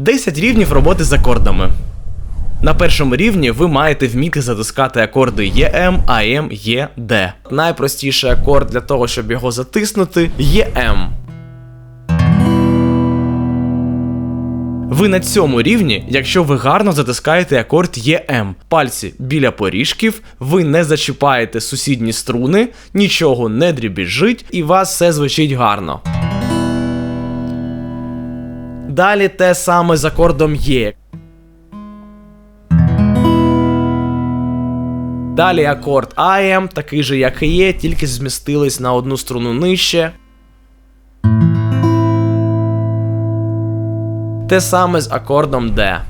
10 рівнів роботи з акордами. На першому рівні ви маєте вміти затискати акорди ЕМ, АМ, Е, Д. Найпростіший акорд для того, щоб його затиснути ЕМ. Ви на цьому рівні, якщо ви гарно затискаєте акорд ЕМ. Пальці біля поріжків, ви не зачіпаєте сусідні струни, нічого не дрібіжить і вас все звучить гарно. Далі те саме з акордом Є. Далі акорд АМ, такий же, як і є, тільки змістились на одну струну нижче. Те саме з акордом Д.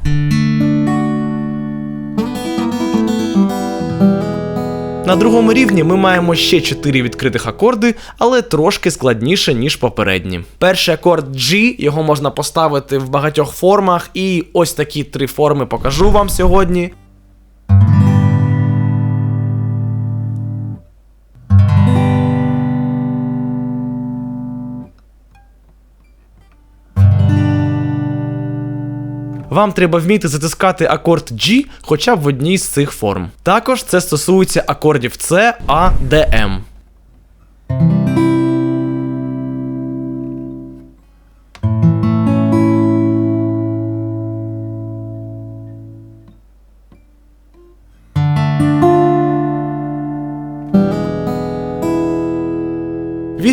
На другому рівні ми маємо ще 4 відкритих акорди, але трошки складніше, ніж попередні. Перший акорд G, його можна поставити в багатьох формах, і ось такі три форми покажу вам сьогодні. Вам треба вміти затискати акорд G хоча б в одній з цих форм. Також це стосується акордів C, A, D, M.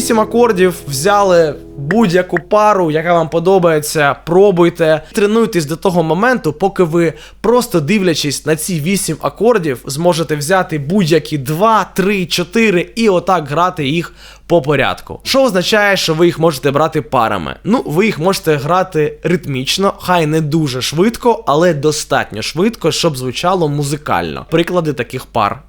Вісім акордів взяли будь-яку пару, яка вам подобається. Пробуйте, тренуйтесь до того моменту, поки ви просто дивлячись на ці вісім акордів, зможете взяти будь-які 2, 3, 4 і отак грати їх по порядку. Що означає, що ви їх можете брати парами? Ну, ви їх можете грати ритмічно, хай не дуже швидко, але достатньо швидко, щоб звучало музикально. Приклади таких пар.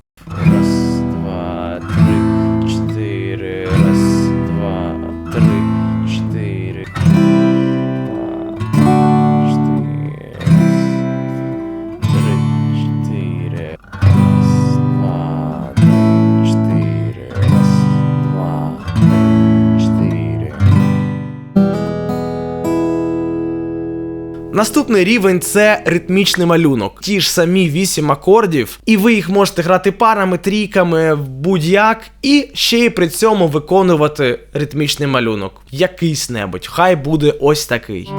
Наступний рівень це ритмічний малюнок. Ті ж самі 8 акордів, і ви їх можете грати парами, трійками, будь-як, і ще й при цьому виконувати ритмічний малюнок. Якийсь небудь. Хай буде ось такий.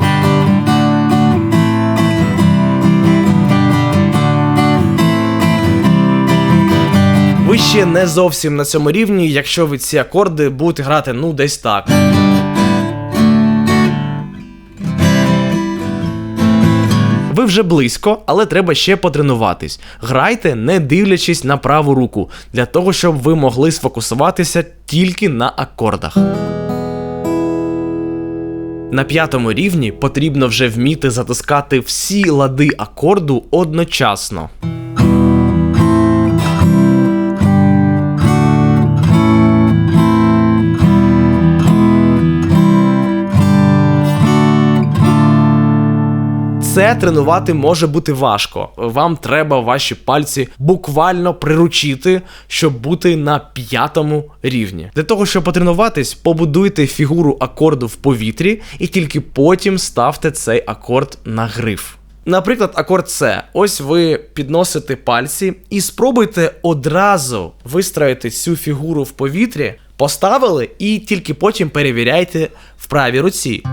Ви ще не зовсім на цьому рівні, якщо ви ці акорди будете грати ну десь так. Ви вже близько, але треба ще потренуватись. Грайте, не дивлячись на праву руку, для того, щоб ви могли сфокусуватися тільки на акордах. На п'ятому рівні потрібно вже вміти затискати всі лади акорду одночасно. Це тренувати може бути важко. Вам треба ваші пальці буквально приручити, щоб бути на п'ятому рівні. Для того, щоб потренуватись, побудуйте фігуру акорду в повітрі і тільки потім ставте цей акорд на гриф. Наприклад, акорд С. Ось ви підносите пальці і спробуйте одразу вистроїти цю фігуру в повітрі, поставили і тільки потім перевіряйте в правій руці.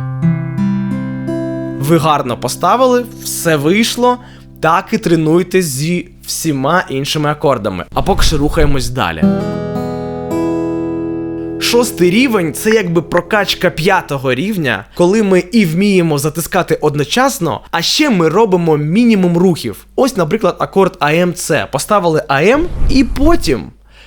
Ви гарно поставили, все вийшло. Так і тренуйтесь зі всіма іншими акордами. А поки що рухаємось далі. Шостий рівень це якби прокачка п'ятого рівня, коли ми і вміємо затискати одночасно, а ще ми робимо мінімум рухів. Ось, наприклад, акорд АМЦ. Поставили АМ, і потім,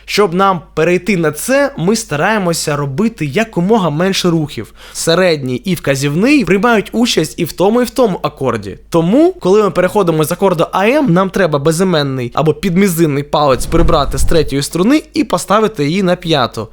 щоб нам перейти на це, ми стараємося робити якомога менше рухів. Середній і вказівний приймають участь і в тому, і в тому акорді. Тому, коли ми переходимо з акорду АМ, нам треба безіменний або підмізинний палець прибрати з третьої струни і поставити її на п'яту.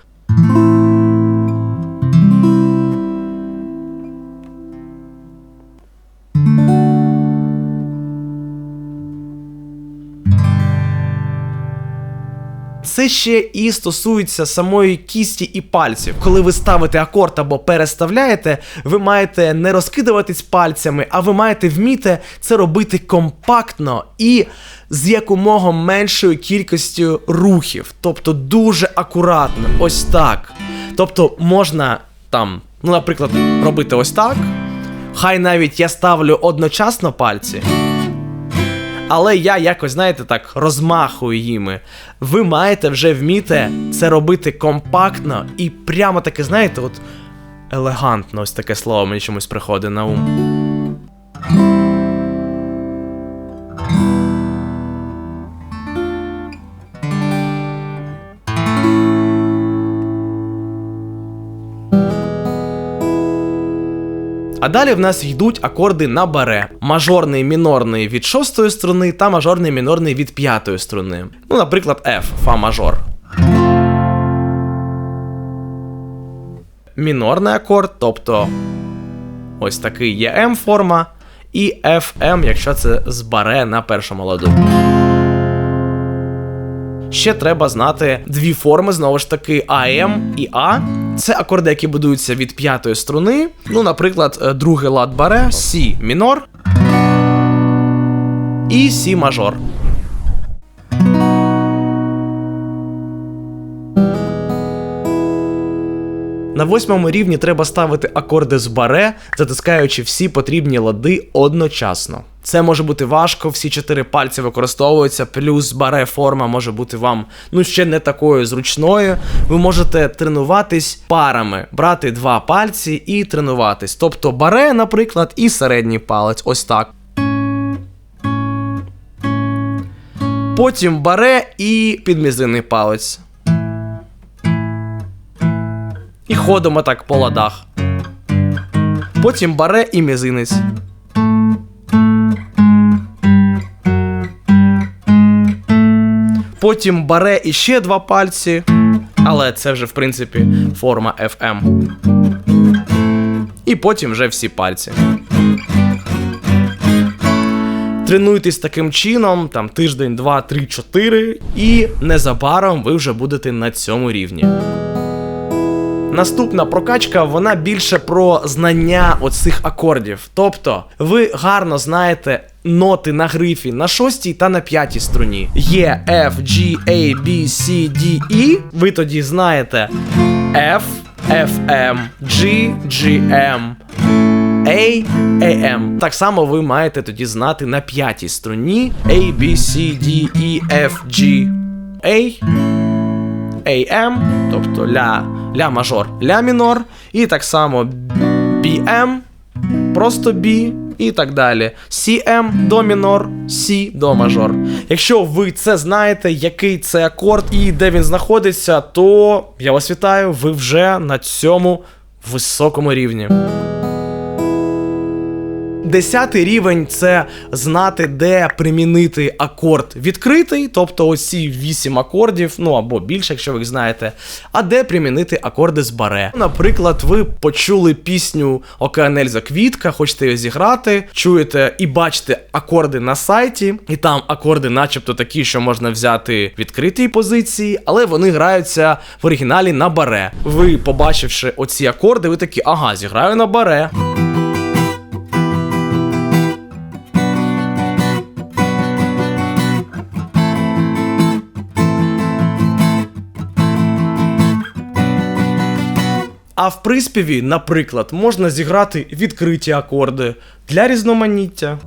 Це ще і стосується самої кісті і пальців. Коли ви ставите акорд або переставляєте, ви маєте не розкидуватись пальцями, а ви маєте вміти це робити компактно і з якомога меншою кількістю рухів, тобто дуже акуратно, ось так. Тобто можна там, ну, наприклад, робити ось так. Хай навіть я ставлю одночасно пальці. Але я якось, знаєте, так розмахую їми. Ви маєте вже вміти це робити компактно і прямо таке, знаєте, от елегантно, ось таке слово мені чомусь приходить на ум. А далі в нас йдуть акорди на баре. Мажорний мінорний від шостої струни та мажорний мінорний від п'ятої струни. Ну, наприклад, F, фа мажор. Мінорний акорд, тобто ось такий є М форма, і FM, якщо це з баре на першому ладу. Ще треба знати дві форми, знову ж таки, АМ і А. Це акорди, які будуються від п'ятої струни. Ну, наприклад, е, другий лад баре, Сі мінор і Сі мажор. На восьмому рівні треба ставити акорди з баре, затискаючи всі потрібні лади одночасно. Це може бути важко, всі чотири пальці використовуються, плюс баре форма може бути вам ну ще не такою зручною. Ви можете тренуватись парами, брати два пальці і тренуватись. Тобто баре, наприклад, і середній палець. Ось так. Потім баре і підмізинний палець. І ходимо так по ладах. Потім баре і мізинець. Потім баре іще два пальці. Але це вже, в принципі, форма FM. І потім вже всі пальці. Тренуйтесь таким чином, там тиждень, два, три, чотири, і незабаром ви вже будете на цьому рівні. Наступна прокачка, вона більше про знання оцих акордів. Тобто, ви гарно знаєте ноти на грифі на шостій та на п'ятій струні. Є F, G, A, B, C, D, E. Ви тоді знаєте F, FM, G, GM. A, AM. Так само ви маєте тоді знати на п'ятій струні A, B, C, D, E, F, G, A, AM, тобто ля, ля мажор, ля мінор, і так само BM, просто B і так далі. CM до мінор, C до мажор. Якщо ви це знаєте, який це акорд і де він знаходиться, то я вас вітаю, ви вже на цьому високому рівні. Десятий рівень це знати, де примінити акорд відкритий, тобто ось ці 8 акордів, ну або більше, якщо ви їх знаєте, а де примінити акорди з баре. Наприклад, ви почули пісню Океанельза Квітка, хочете її зіграти, чуєте і бачите акорди на сайті, і там акорди, начебто такі, що можна взяти в відкритій позиції, але вони граються в оригіналі на баре. Ви, побачивши оці акорди, ви такі, ага, зіграю на баре. А в приспіві, наприклад, можна зіграти відкриті акорди для різноманіття.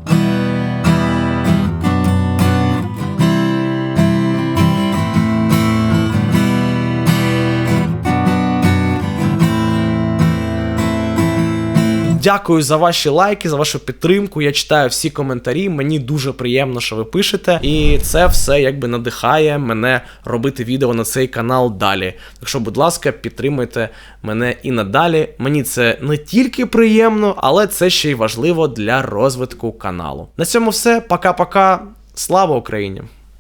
Дякую за ваші лайки, за вашу підтримку. Я читаю всі коментарі. Мені дуже приємно, що ви пишете. І це все якби надихає мене робити відео на цей канал далі. Так що, будь ласка, підтримуйте мене і надалі. Мені це не тільки приємно, але це ще й важливо для розвитку каналу. На цьому все. Пока-пока. Слава Україні!